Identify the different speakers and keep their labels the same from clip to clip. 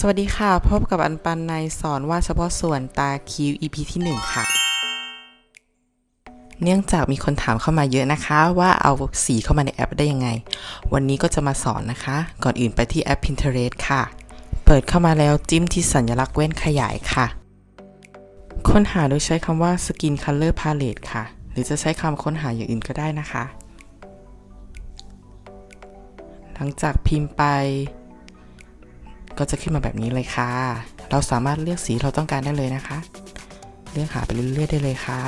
Speaker 1: สวัสดีค่ะ พบกับอันปันในสอนวาดเฉพาะส่วนตาคิว EP ที่ 1 ค่ะ เนื่องจากมีคนถามเข้ามาเยอะนะคะ ว่าเอาสีเข้ามาในแอปได้ยังไง วันนี้ก็จะมาสอนนะคะ ก่อนอื่นไปที่แอป Pinterest ค่ะ เปิดเข้ามาแล้วจิ้มที่สัญลักษณ์แว่นขยายค่ะ ค้นหาโดยใช้คำว่า Skin Color Palette ค่ะ หรือจะใช้คำค้นหาอย่างอื่นก็ได้นะคะ หลังจากพิมพ์ไป ก็จะขึ้นมาแบบนี้เลยค่ะ เราสามารถเลือกสีเราต้องการได้เลยนะคะ เลือกหาไปเรื่อยๆได้เลยค่ะ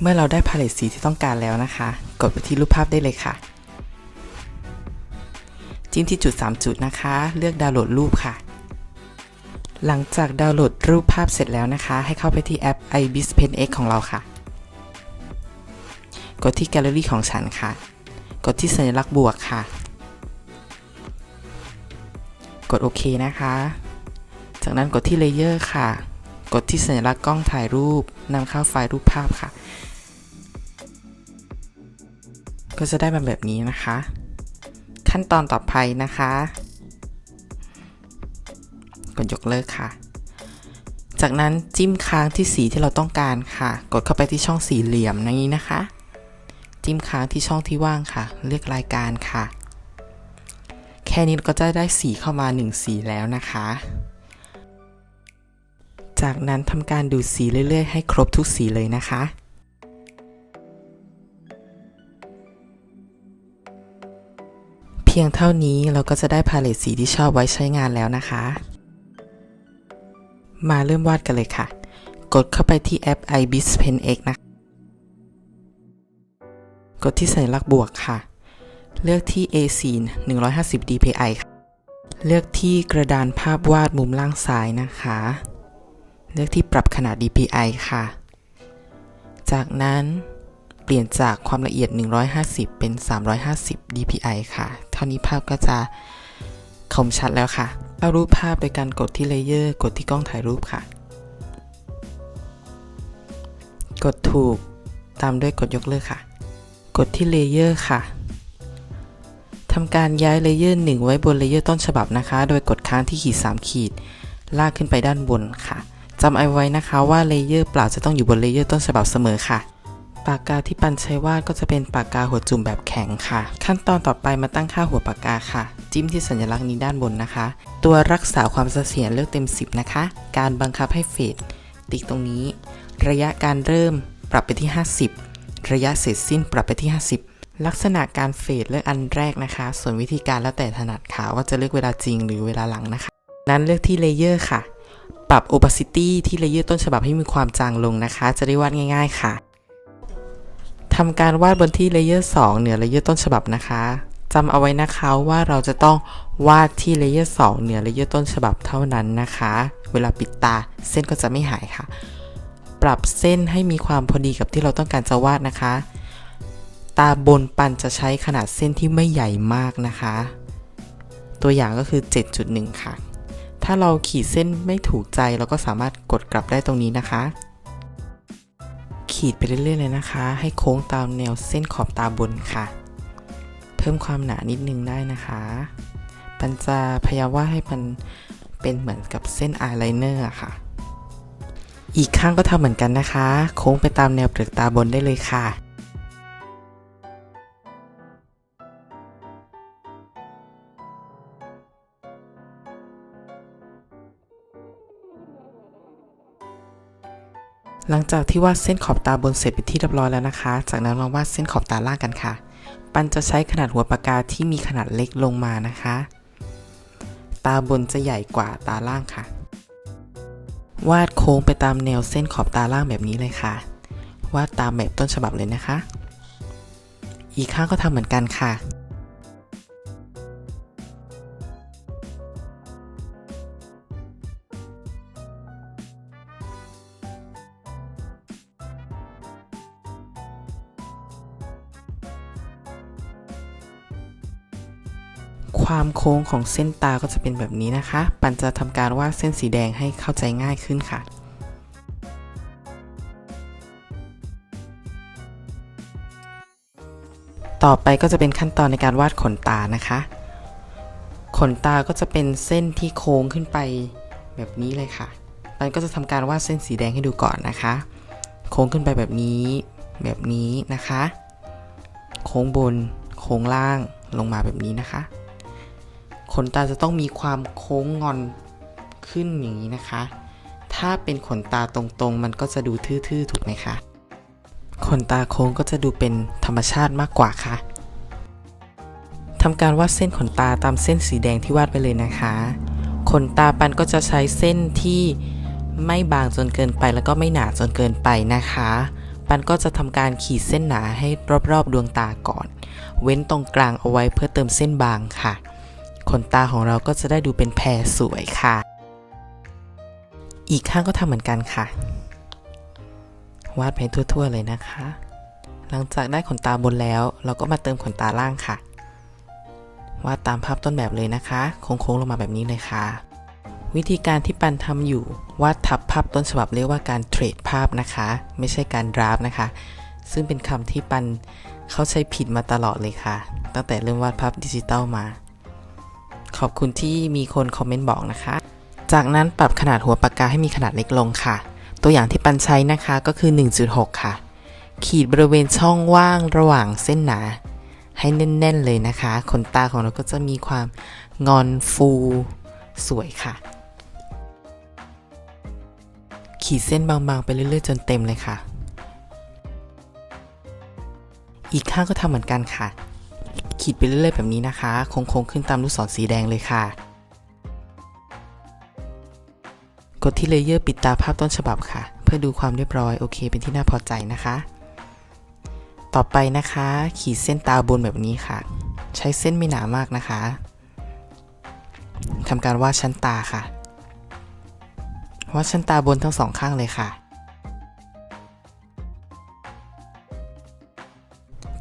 Speaker 1: เมื่อเราได้พาเลตสีที่ต้องการแล้วนะคะ กดไปที่รูปภาพได้เลยค่ะ จิ้มที่จุด 3 จุดนะคะ เลือกดาวน์โหลดรูปค่ะ หลังจากดาวน์โหลดรูปภาพเสร็จแล้วนะคะ ให้เข้าไปที่แอป ibis pen x ของเราค่ะ กดที่แกลเลอรี่ของฉันค่ะ กดที่สัญลักษณ์บวกค่ะ กดโอเคนะคะ จากนั้นกดที่เลเยอร์ค่ะ กดที่สัญลักษณ์กล้องถ่ายรูปนำเข้าไฟล์รูปภาพค่ะ ก็จะได้มาแบบนี้นะคะ ขั้นตอนต่อไปนะคะ กดยกเลิกค่ะ จากนั้นจิ้มค้างที่สีที่เราต้องการค่ะ กดเข้าไปที่ช่องสี่เหลี่ยมนี้นะคะ จิ้มค้างที่ช่องที่ว่างค่ะ เลือกรายการค่ะ ค่นี้เราก็จะได้สีเข้ามา 1 สีแล้วนะคะ จากนั้นทำการดูดสีเรื่อยๆ ให้ครบทุกสีเลยนะคะเพียงเท่านี้เราก็จะได้พาเลตสีที่ชอบไว้ใช้งานแล้วนะคะ มาเริ่มวาดกันเลยค่ะ กดเข้าไปที่แอป ibis pen x นะ กดที่สัญลักษณ์บวกค่ะ เลือกที่ A4 150 dpi ค่ะเลือกที่กระดานภาพวาดมุมล่างซ้ายนะคะ เลือกที่ปรับขนาด dpi ค่ะ จากนั้นเปลี่ยนจากความละเอียด 150 เป็น 350 dpi ค่ะ เท่านี้ภาพก็จะคมชัดแล้วค่ะเอารูปภาพโดยการกดที่เลเยอร์ กดที่กล้องถ่ายรูปค่ะ กดถูกตามด้วยกดยกเลิกค่ะ กดที่เลเยอร์ค่ะ ทำการย้ายเลเยอร์1ไว้บนเลเยอร์ต้นฉบับนะคะ โดยกดค้างที่ขีด 3 ขีด ลากขึ้นไปด้านบนค่ะจำเอาไว้นะคะว่าเลเยอร์เปล่าจะต้องอยู่บนเลเยอร์ต้นฉบับเสมอค่ะ ปากกาที่ปันใช้วาดก็จะเป็นปากกาหัวจุ่มแบบแข็งค่ะ ขั้นตอนต่อไปมาตั้งค่าหัวปากกาค่ะ จิ้มที่สัญลักษณ์นี้ด้านบนนะคะ ตัวรักษาความเสถียรเลือกเต็ม 10 นะคะ การบังคับให้เฟดติ๊กตรงนี้ ระยะการเริ่มปรับไปที่ 50 ระยะเสร็จสิ้นปรับไปที่ 50 ลักษณะการเฟดเลือกอันแรกนะคะ ส่วนวิธีการแล้วแต่ถนัดค่ะ ว่าจะเลือกเวลาจริงหรือเวลาหลังนะคะ นั้นเลือกที่เลเยอร์ค่ะ ปรับ opacity ที่เลเยอร์ต้นฉบับให้มีความจางลงนะคะ จะได้วาดง่าย ๆค่ะทำการวาดบนที่เลเยอร์2เหนือเลเยอร์ต้นฉบับนะคะจำเอาไว้นะคะว่าเราจะต้องวาดที่เลเยอร์2เหนือเลเยอร์ต้นฉบับเท่านั้นนะคะ เวลาปิดตาเส้นก็จะไม่หายค่ะ ปรับเส้นให้มีความพอดีกับที่เราต้องการจะวาดนะคะ ตาบนปันจะใช้ขนาดเส้นที่ไม่ใหญ่มากนะคะ ตัวอย่างก็คือ 7.1 ค่ะ ถ้าเราขีดเส้นไม่ถูกใจเราก็สามารถกดกลับได้ตรงนี้นะคะ ขีดไปเรื่อยๆเลยนะคะ ให้โค้งตามแนวเส้นขอบตาบนค่ะ เพิ่มความหนานิดนึงได้นะคะ ปันจะพยายามว่าให้มันเป็นเหมือนกับเส้นอายไลเนอร์ค่ะ อีกข้างก็ทำเหมือนกันนะคะ โค้งไปตามแนวเปลือกตาบนได้เลยค่ะ หลังจากที่วาดเส้นขอบตาบนเสร็จเป็นที่เรียบร้อยแล้วนะคะ จากนั้นมาวาดเส้นขอบตาล่างกันค่ะ ปันจะใช้ขนาดหัวปากกาที่มีขนาดเล็กลงมานะคะ ตาบนจะใหญ่กว่าตาล่างค่ะ วาดโค้งไปตามแนวเส้นขอบตาล่างแบบนี้เลยค่ะ วาดตามแบบต้นฉบับเลยนะคะ อีกข้างก็ทำเหมือนกันค่ะ ความโค้งของเส้นตาก็จะเป็นแบบนี้นะคะ ปันจะทำการวาดเส้นสีแดงให้เข้าใจง่ายขึ้นค่ะต่อไปก็จะเป็นขั้นตอนในการวาดขนตานะคะ ขนตาก็จะเป็นเส้นที่โค้งขึ้นไปแบบนี้เลยค่ะ มันก็จะทำการวาดเส้นสีแดงให้ดูก่อนนะคะ โค้งขึ้นไปแบบนี้ แบบนี้นะคะ โค้งบน โค้งล่าง ลงมาแบบนี้นะคะ ขนตาจะต้องมีความโค้งงอนขึ้นอย่างนี้นะคะ ถ้าเป็นขนตาตรงๆ มันก็จะดูทื่อๆ ถูกไหมคะ ขนตาโค้งก็จะดูเป็นธรรมชาติมากกว่าค่ะทำการวาดเส้นขนตาตามเส้นสีแดงที่วาดไปเลยนะคะ ขนตาปันก็จะใช้เส้นที่ไม่บางจนเกินไปแล้วก็ไม่หนาจนเกินไปนะคะ ปันก็จะทำการขีดเส้นหนาให้รอบๆดวงตาก่อน เว้นตรงกลางเอาไว้เพื่อเติมเส้นบางค่ะ ขนตาของเราก็จะได้ดูเป็นแพรสวยค่ะ อีกข้างก็ทำเหมือนกันค่ะ วาดไปทั่ว ๆ เลยนะคะ หลังจากได้ขนตาบนแล้ว เราก็มาเติมขนตาล่างค่ะ วาดตามภาพต้นแบบเลยนะคะ โค้งๆลงมาแบบนี้เลยค่ะ วิธีการที่ปันทำอยู่ วาดทับภาพต้นฉบับเรียกว่าการเทรดภาพนะคะ ไม่ใช่การดราฟนะคะ ซึ่งเป็นคำที่ปันเขาใจผิดมาตลอดเลยค่ะ ตั้งแต่เริ่มวาดภาพดิจิตอลมา ขอบคุณที่มีคนคอมเมนต์บอกนะคะ จากนั้นปรับขนาดหัวปากกาให้มีขนาดเล็กลงค่ะ ตัวอย่างที่ปันใช้นะคะก็คือ 1.6 ค่ะ ขีดบริเวณช่องว่างระหว่างเส้นหนา ให้แน่นๆเลยนะคะ ขนตาของเราก็จะมีความงอนฟูสวยค่ะ ขีดเส้นบางๆ ไปเรื่อยๆ จนเต็มเลยค่ะ อีกข้างก็ทำเหมือนกันค่ะ ขีดไปเรื่อยๆแบบนี้นะคะโค้งๆขึ้นตามลูกศรสีแดงเลยค่ะ กดที่เลเยอร์ปิดตาภาพต้นฉบับค่ะ เพื่อดูความเรียบร้อยโอเค เป็นที่น่าพอใจนะคะ ต่อไปนะคะ ขีดเส้นตาบนแบบนี้ค่ะ ใช้เส้นไม่หนามากนะคะทำการวาดชั้นตาค่ะวาดชั้นตาบนทั้งสองข้างเลยค่ะ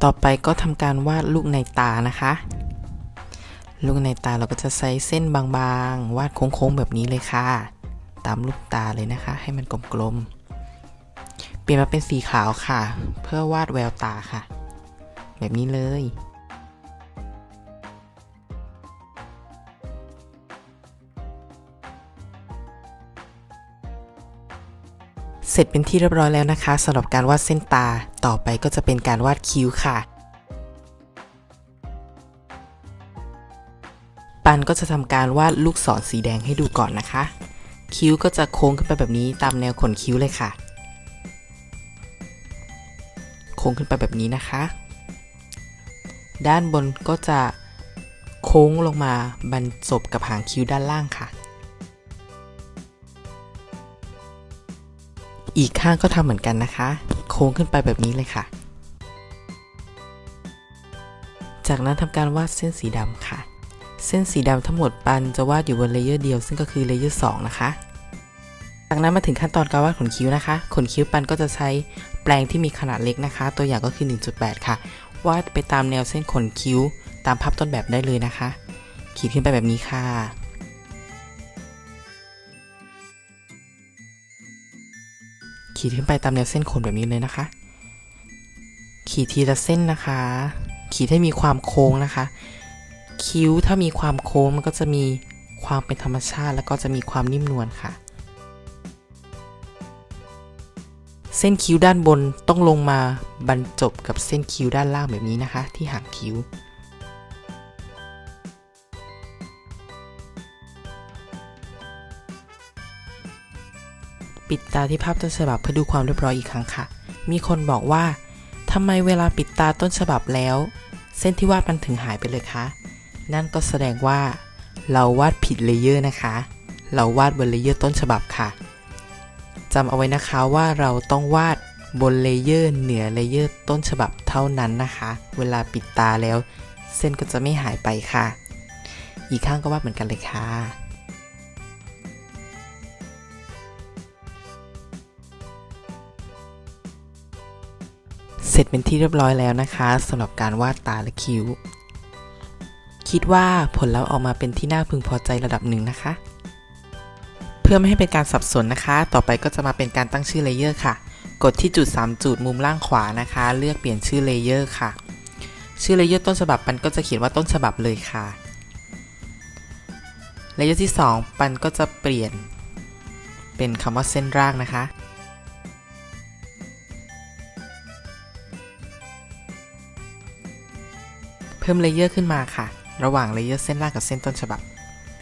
Speaker 1: ต่อไปก็ทำการวาดลูกในตานะคะ ลูกในตาเราก็จะใช้เส้นบางๆ วาดโค้งๆแบบนี้เลยค่ะ ตามลูกตาเลยนะคะ ให้มันกลมๆ เปลี่ยนมาเป็นสีขาวค่ะ เพื่อวาดแววตาค่ะ แบบนี้เลย สร็จเป็นที่เรียบร้อยแล้วนะคะสำหรับการวาดเส้นตา ต่อไปก็จะเป็นการวาดคิ้วค่ะปันก็จะทำการวาดลูกศรสีแดงให้ดูก่อนนะคะ คิ้วก็จะโค้งขึ้นไปแบบนี้ตามแนวขนคิ้วเลยค่ะ โค้งขึ้นไปแบบนี้นะคะ ด้านบนก็จะโค้งลงมาบรรจบกับหางคิ้วด้านล่างค่ะ อีกข้างก็ทำเหมือนกันนะคะ โค้งขึ้นไปแบบนี้เลยค่ะ จากนั้นทำการวาดเส้นสีดำค่ะ เส้นสีดำทั้งหมดปันจะวาดอยู่บนเลเยอร์เดียวซึ่งก็คือเลเยอร์2นะคะ จากนั้นมาถึงขั้นตอนการวาดขนคิ้วนะคะ ขนคิ้วปันก็จะใช้แปรงที่มีขนาดเล็กนะคะ ตัวอย่างก็คือ 1.8 ค่ะ วาดไปตามแนวเส้นขนคิ้ว ตามภาพต้นแบบได้เลยนะคะ ขีดขึ้นไปแบบนี้ค่ะ ขีดขึ้นไปตามแนวเส้นขนแบบนี้เลยนะคะ ขีดทีละเส้นนะคะ ขีดให้มีความโค้งนะคะ คิ้วถ้ามีความโค้งมันก็จะมีความเป็นธรรมชาติ แล้วก็จะมีความนิ่มนวลค่ะ เส้นคิ้วด้านบนต้องลงมาบรรจบกับเส้นคิ้วด้านล่างแบบนี้นะคะ ที่หางคิ้ว ตาที่ภาพต้นฉบับเพื่อดูความเรียบร้อยอีกครั้งค่ะ มีคนบอกว่าทำไมเวลาปิดตาต้นฉบับแล้ว เส้นที่วาดมันถึงหายไปเลยคะ นั่นก็แสดงว่า เราวาดผิดเลเยอร์นะคะ เราวาดบนเลเยอร์ต้นฉบับค่ะจำเอาไว้นะคะว่าเราต้องวาดบนเลเยอร์เหนือเลเยอร์ต้นฉบับเท่านั้นนะคะ เวลาปิดตาแล้ว เส้นก็จะไม่หายไปค่ะ อีกข้างก็วาดเหมือนกันเลยค่ะ สร็จเป็นที่เรียบร้อยแล้วนะคะสำหรับการวาดตาและคิ้ว คิดว่าผลลัพธ์ออกมาเป็นที่น่าพึงพอใจระดับหนึ่งนะคะ เพื่อไม่ให้เป็นการสับสนนะคะ ต่อไปก็จะมาเป็นการตั้งชื่อเลเยอร์ค่ะ กดที่จุด 3 จุดมุมล่างขวานะคะ เลือกเปลี่ยนชื่อเลเยอร์ค่ะ ชื่อเลเยอร์ต้นฉบับมันก็จะเขียนว่าต้นฉบับเลยค่ะเลเยอร์ที่ 2 ปันก็จะเปลี่ยนเป็นคำว่าเส้นร่างนะคะ พิ่มเลเยอร์ขึ้นมาค่ะ ระหว่างเลเยอร์เส้นล่างกับเส้นต้นฉบับ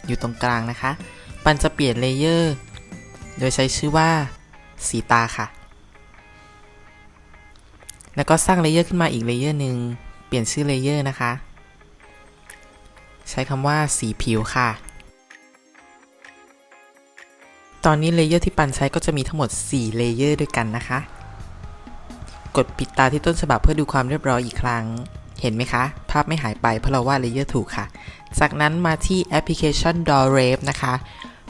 Speaker 1: อยู่ตรงกลางนะคะ ปันจะเปลี่ยนเลเยอร์ โดยใช้ชื่อว่าสีตาค่ะ แล้วก็สร้างเลเยอร์ขึ้นมาอีกเลเยอร์หนึ่ง เปลี่ยนชื่อเลเยอร์นะคะ ใช้คำว่าสีผิวค่ะ ตอนนี้เลเยอร์ที่ปันใช้ก็จะมีทั้งหมด 4 เลเยอร์ด้วยกันนะคะ กดปิดตาที่ต้นฉบับเพื่อดูความเรียบร้อยอีกครั้ง เห็นไหมคะ ภาพไม่หายไปเพราะเราวาดเลเยอร์ถูกค่ะ จากนั้นมาที่แอปพลิเคชัน Draw Rave นะคะ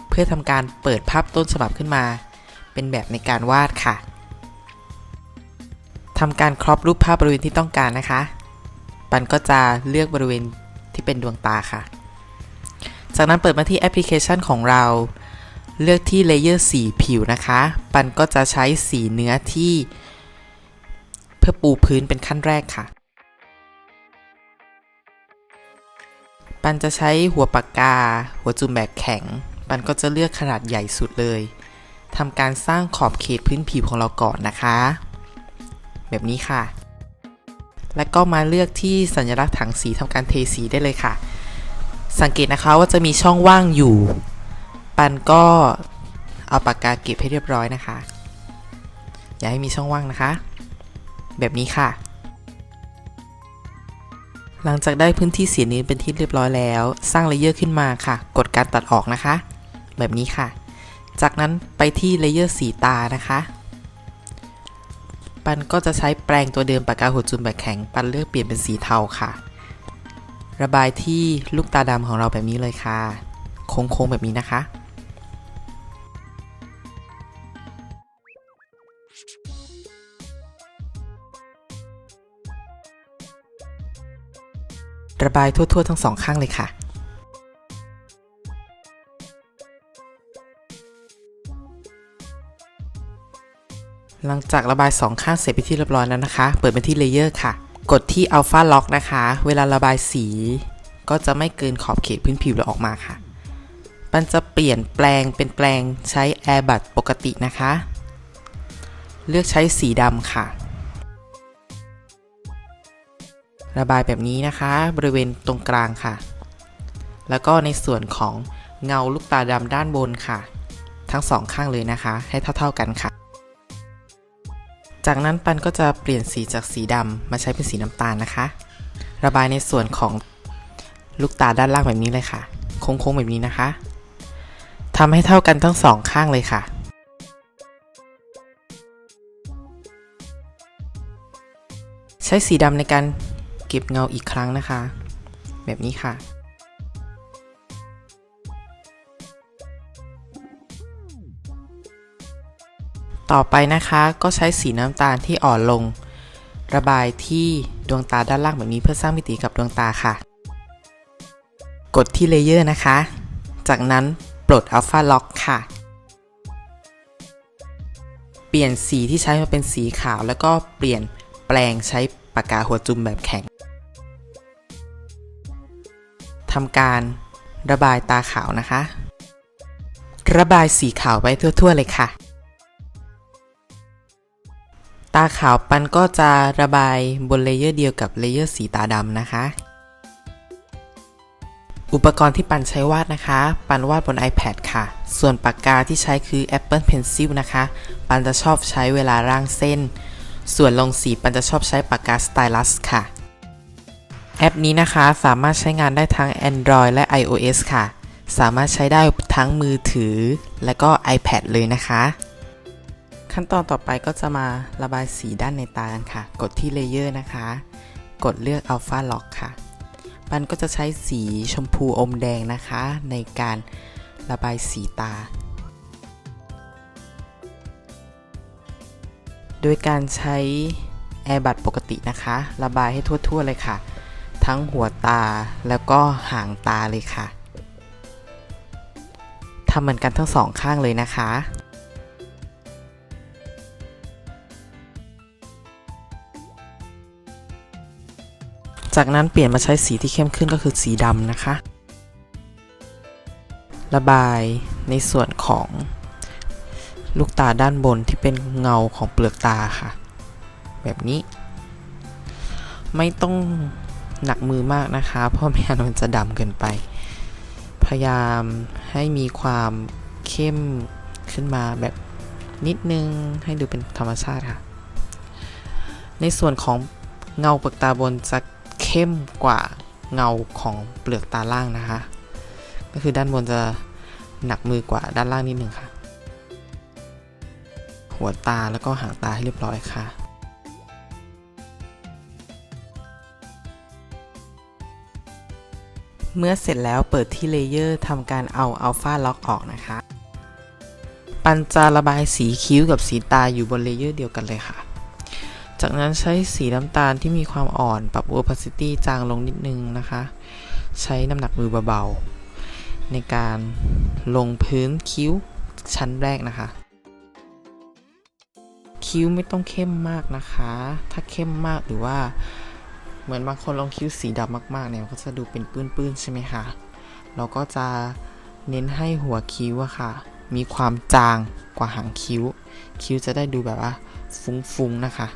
Speaker 1: เพื่อทำการเปิดภาพต้นฉบับขึ้นมา เป็นแบบในการวาดค่ะทำการครอปรูปภาพบริเวณที่ต้องการนะคะ ปันก็จะเลือกบริเวณที่เป็นดวงตาค่ะ จากนั้นเปิดมาที่แอปพลิเคชันของเรา เลือกที่เลเยอร์สีผิวนะคะ ปันก็จะใช้สีเนื้อที่ เพื่อปูพื้นเป็นขั้นแรกค่ะ ปันจะใช้หัวปากกา หัวจุ่มแบบแข็ง ปันก็จะเลือกขนาดใหญ่สุดเลยทำการสร้างขอบเขตพื้นผิวของเราก่อนนะคะ แบบนี้ค่ะ แล้วก็มาเลือกที่สัญลักษณ์ถังสีทำการเทสีได้เลยค่ะ สังเกตนะคะว่าจะมีช่องว่างอยู่ ปันก็เอาปากกาเก็บให้เรียบร้อยนะคะ อย่าให้มีช่องว่างนะคะ แบบนี้ค่ะ หลังจากได้พื้นที่สีนี้เป็นที่เรียบร้อยแล้ว สร้างเลเยอร์ขึ้นมาค่ะ กดการตัดออกนะคะ แบบนี้ค่ะ จากนั้นไปที่เลเยอร์สีตานะคะปันก็จะใช้แปรงตัวเดิมปากกาหัวจุ่มแบบแข็ง ปันเลือกเปลี่ยนเป็นสีเทาค่ะ ระบายที่ลูกตาดำของเราแบบนี้เลยค่ะ โค้งๆแบบนี้นะคะ ระบายทั่วๆ ทั้งสองข้างเลยค่ะหลังจากระบายสองข้างเสร็จไปที่เรียบร้อยแล้วนะคะ เปิดไปที่เลเยอร์ค่ะ กดที่ Alpha Lock นะคะ เวลาระบายสี ก็จะไม่เกินขอบเขตพื้นผิวเราออกมาค่ะ มันจะเปลี่ยนแปลงเป็นแปลงใช้ Air b u d ปกตินะคะ เลือกใช้สีดำค่ะ ระบายแบบนี้นะคะ บริเวณตรงกลางค่ะ แล้วก็ในส่วนของเงาลูกตาดำด้านบนค่ะ ทั้งสองข้างเลยนะคะ ให้เท่า ๆกันค่ะ จากนั้นปันก็จะเปลี่ยนสีจากสีดำมาใช้เป็นสีน้ำตาลนะคะ ระบายในส่วนของลูกตาด้านล่างแบบนี้เลยค่ะ โค้งๆแบบนี้นะคะทำให้เท่ากันทั้งสองข้างเลยค่ะใช้สีดำในการ เก็บเงาอีกครั้งนะคะ แบบนี้ค่ะ ต่อไปนะคะก็ใช้สีน้ำตาลที่อ่อนลง ระบายที่ดวงตาด้านล่างแบบนี้เพื่อสร้างมิติกับดวงตาค่ะ กดที่เลเยอร์นะคะ จากนั้นปลด Alpha Lock ค่ะเปลี่ยนสีที่ใช้มาเป็นสีขาว แล้วก็เปลี่ยนแปลงใช้ปากกาหัวจุ่มแบบแข็ง ทำการระบายตาขาวนะคะ ระบายสีขาวไว้ทั่ว ๆ เลยค่ะ ตาขาวปันก็จะระบายบนเลเยอร์เดียวกับเลเยอร์สีตาดำนะคะ อุปกรณ์ที่ปันใช้วาดนะคะ ปันวาดบน iPad ค่ะ ส่วนปากกาที่ใช้คือ Apple Pencil นะคะ ปันจะชอบใช้เวลาร่างเส้น ส่วนลงสีปันจะชอบใช้ปากกา Stylus ค่ะ แอปนี้นะคะสามารถใช้งานได้ทั้ง Android และ iOS ค่ะ สามารถใช้ได้ทั้งมือถือ และก็ iPad เลยนะคะ ขั้นตอนต่อไปก็จะมาระบายสีด้านในตากันค่ะ กดที่เลเยอร์นะคะ กดเลือก Alpha Lock ค่ะ มันก็จะใช้สีชมพูอมแดงนะคะ ในการระบายสีตา โดยการใช้ Air b u d ปกตินะคะ ระบายให้ทั่วๆเลยค่ะ ทั้งหัวตาแล้วก็หางตาเลยค่ะทำเหมือนกันทั้งสองข้างเลยนะคะ จากนั้นเปลี่ยนมาใช้สีที่เข้มขึ้นก็คือสีดำนะคะ ระบายในส่วนของลูกตาด้านบนที่เป็นเงาของเปลือกตาค่ะ แบบนี้ ไม่ต้อง หนักมือมากนะคะเพราะไม่งั้นมันจะดำเกินไป พยายามให้มีความเข้มขึ้นมาแบบนิดนึงให้ดูเป็นธรรมชาติค่ะ ในส่วนของเงาเปลือกตาบนจะเข้มกว่าเงาของเปลือกตาล่างนะคะ ก็คือด้านบนจะหนักมือกว่าด้านล่างนิดนึงค่ะ หัวตาแล้วก็หางตาให้เรียบร้อยค่ะ เมื่อเสร็จแล้วเปิดที่เลเยอร์ทำการเอาอัลฟาล็อกออกนะคะ ปันจะระบายสีคิ้วกับสีตาอยู่บนเลเยอร์เดียวกันเลยค่ะ จากนั้นใช้สีน้ำตาลที่มีความอ่อนปรับ opacity จางลงนิดนึงนะคะ ใช้น้ำหนักมือเบาๆ ในการลงพื้นคิ้วชั้นแรกนะคะ คิ้วไม่ต้องเข้มมากนะคะ ถ้าเข้มมากหรือว่า เหมือนบางคนลงคิ้วสีดำมากๆเนี่ยก็จะดูเป็นปื้นๆใช่ไหมคะ เราก็จะเน้นให้หัวคิ้วอะค่ะ มีความจางกว่าหางคิ้ว คิ้วจะได้ดูแบบว่าฟุ้งๆนะคะ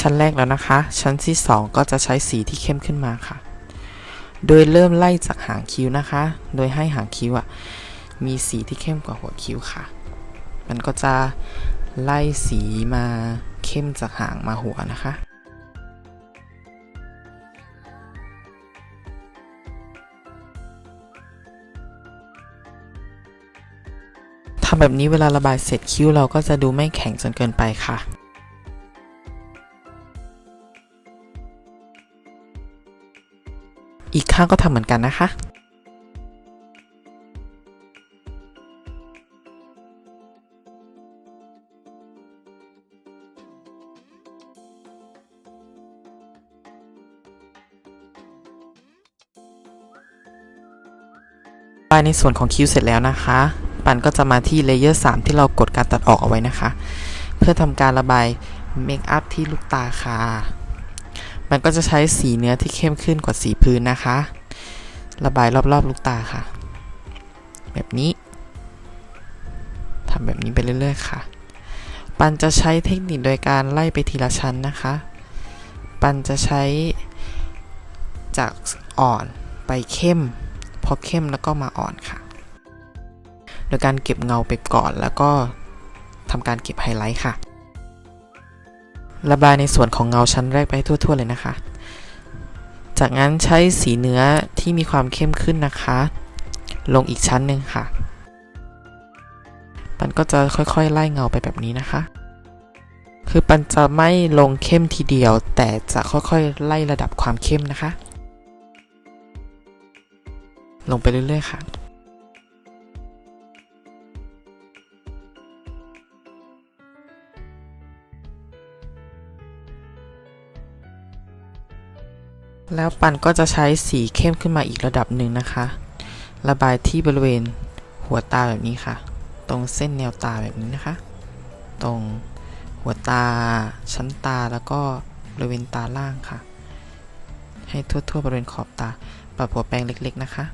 Speaker 1: ชั้นแรกแล้วนะคะ ชั้นที่ 2 ก็จะใช้สีที่เข้มขึ้นมาค่ะ โดยเริ่มไล่จากหางคิ้วนะคะ โดยให้หางคิ้วอะมีสีที่เข้มกว่าหัวคิ้วค่ะ มันก็จะไล่สีมาเข้มจากหางมาหัวนะคะทำแบบนี้เวลาระบายเสร็จคิ้วเราก็จะดูไม่แข็งจนเกินไปค่ะ อีกข้างก็ทำเหมือนกันนะคะ ปลายในส่วนของคิ้วเสร็จแล้วนะคะ ปันก็จะมาที่เลเยอร์3ที่เรากดการตัดออกเอาไว้นะคะ เพื่อทำการระบายเมคอัพที่ลูกตาค่ะ มันก็จะใช้สีเนื้อที่เข้มขึ้นกว่าสีพื้นนะคะ ระบายรอบๆลูกตาค่ะ แบบนี้ทำแบบนี้ไปเรื่อยๆค่ะ ปันจะใช้เทคนิคโดยการไล่ไปทีละชั้นนะคะ ปันจะใช้จากอ่อนไปเข้ม พอเข้มแล้วก็มาอ่อนค่ะ โดยการเก็บเงาไปก่อนแล้วก็ทำการเก็บไฮไลท์ค่ะ ระบายในส่วนของเงาชั้นแรกไปทั่ว ๆ เลยนะคะ จากนั้นใช้สีเนื้อที่มีความเข้มขึ้นนะคะ ลงอีกชั้นหนึ่งค่ะ ปันก็จะค่อยๆ ไล่เงาไปแบบนี้นะคะ คือปันจะไม่ลงเข้มทีเดียว แต่จะค่อยๆ ไล่ระดับความเข้มนะคะ ลงไปเรื่อยๆค่ะ แล้วปันก็จะใช้สีเข้มขึ้นมาอีกระดับหนึ่งนะคะ ระบายที่บริเวณหัวตาแบบนี้ค่ะ ตรงเส้นแนวตาแบบนี้นะคะ ตรงหัวตาชั้นตาแล้วก็บริเวณตาล่างค่ะ ให้ทั่วๆบริเวณขอบตาปรับหัวแปรงเล็ก ๆ นะคะ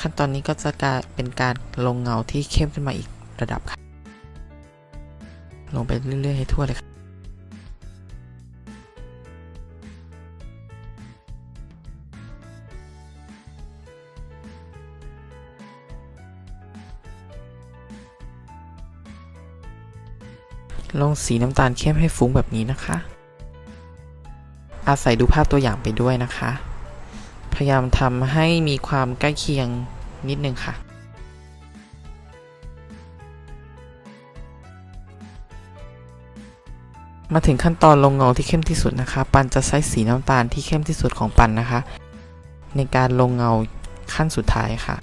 Speaker 1: ขั้นตอนนี้ก็จะกลายเป็นการลงเงาที่เข้มขึ้นมาอีกระดับค่ะ ลงไปเรื่อยๆให้ทั่วเลยค่ะ ลงสีน้ำตาลเข้มให้ฟุ้งแบบนี้นะคะ อาศัยดูภาพตัวอย่างไปด้วยนะคะ พยายามทำให้มีความใกล้เคียงนิดนึงค่ะมาถึงขั้นตอนลงเงาที่เข้มที่สุดนะคะ ปันจะใช้สีน้ำตาลที่เข้มที่สุดของปันนะคะ ในการลงเงาขั้นสุดท้ายค่ะ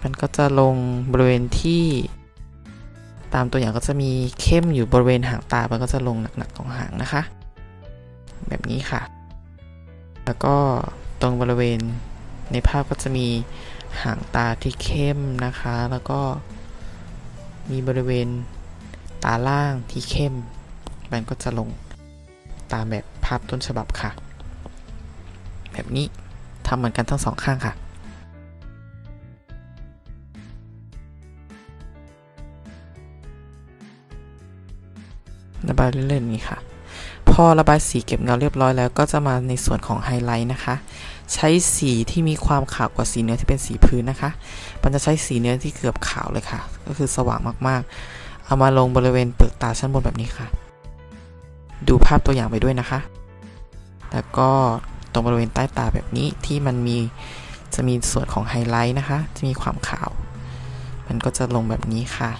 Speaker 1: ปันก็จะลงบริเวณที่ ตามตัวอย่างก็จะมีเข้มอยู่บริเวณหางตา มันก็จะลงหนักๆตรงหางนะคะ แบบนี้ค่ะ แล้วก็ตรงบริเวณในภาพก็จะมีหางตาที่เข้มนะคะ แล้วก็มีบริเวณตาล่างที่เข้ม มันก็จะลงตามแบบภาพต้นฉบับค่ะ แบบนี้ทำเหมือนกันทั้งสองข้างค่ะ ระบายเล่นๆนี้ค่ะ พอระบายสีเก็บเงาเรียบร้อยแล้ว ก็จะมาในส่วนของไฮไลท์นะคะ ใช้สีที่มีความขาวกว่าสีเนื้อที่เป็นสีพื้นนะคะ มันจะใช้สีเนื้อที่เกือบขาวเลยค่ะ ก็คือสว่างมากๆ เอามาลงบริเวณเปลือกตาชั้นบนแบบนี้ค่ะ ดูภาพตัวอย่างไปด้วยนะคะ แล้วก็ตรงบริเวณใต้ตาแบบนี้ที่มันมีจะมีส่วนของไฮไลท์นะคะที่มีความขาว มันก็จะลงแบบนี้ค่ะ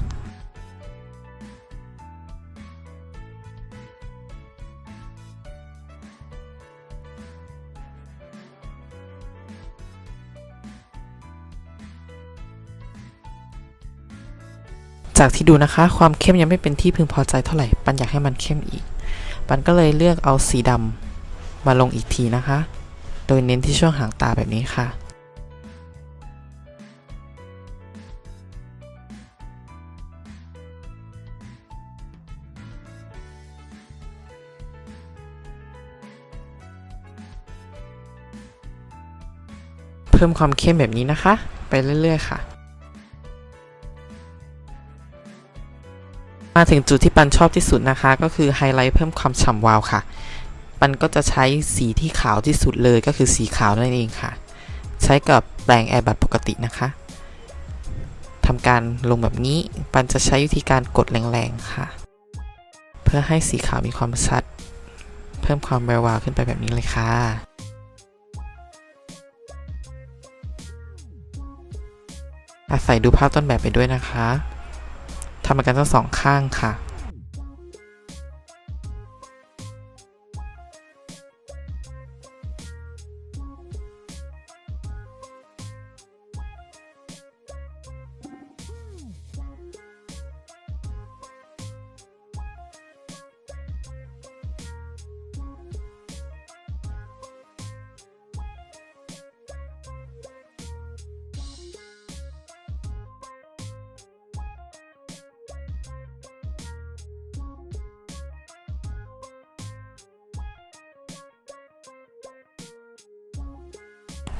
Speaker 1: จากที่ดูนะคะ ความเข้มยังไม่เป็นที่พึงพอใจเท่าไหร่ ปันอยากให้มันเข้มอีก ปันก็เลยเลือกเอาสีดำมาลงอีกทีนะคะ โดยเน้นที่ช่วงหางตาแบบนี้ค่ะเพิ่มความเข้มแบบนี้นะคะ ไปเรื่อย ๆ ค่ะ มาถึงจุดที่ปันชอบที่สุดนะคะ ก็คือไฮไลท์เพิ่มความฉ่ำวาวค่ะ ปันก็จะใช้สีที่ขาวที่สุดเลยก็คือสีขาวนั่นเองค่ะ ใช้กับแปรงแอร์บัตปกตินะคะทำการลงแบบนี้ ปันจะใช้วิธีการกดแรงๆค่ะ เพื่อให้สีขาวมีความชัด เพิ่มความแวววาวขึ้นไปแบบนี้เลยค่ะอาศัยดูภาพต้นแบบไปด้วยนะคะ ทำเหมือนกันทั้งสองข้างค่ะ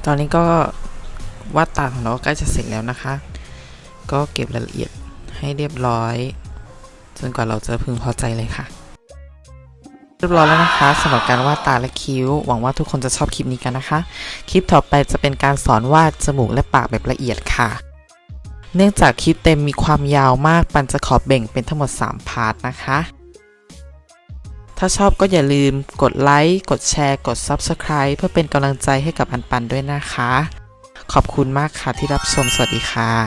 Speaker 1: อนนี้ก็วาดตาของเราใกล้จะเสร็จแล้วนะคะ ก็เก็บรายละเอียดให้เรียบร้อย จนกว่าเราจะพึงพอใจเลยค่ะ เรียบร้อยแล้วนะคะสำหรับการวาดตาและคิ้ว หวังว่าทุกคนจะชอบคลิปนี้กันนะคะ คลิปต่อไปจะเป็นการสอนวาดจมูกและปากแบบละเอียดค่ะ เนื่องจากคลิปเต็มมีความยาวมากปันจะขอแบ่งเป็นทั้งหมด 3 พาร์ทนะคะ ถ้าชอบก็อย่าลืมกดไลค์ กดแชร์ กด Subscribe เพื่อเป็นกำลังใจให้กับอันปันด้วยนะคะ ขอบคุณมากค่ะที่รับชม สวัสดีค่ะ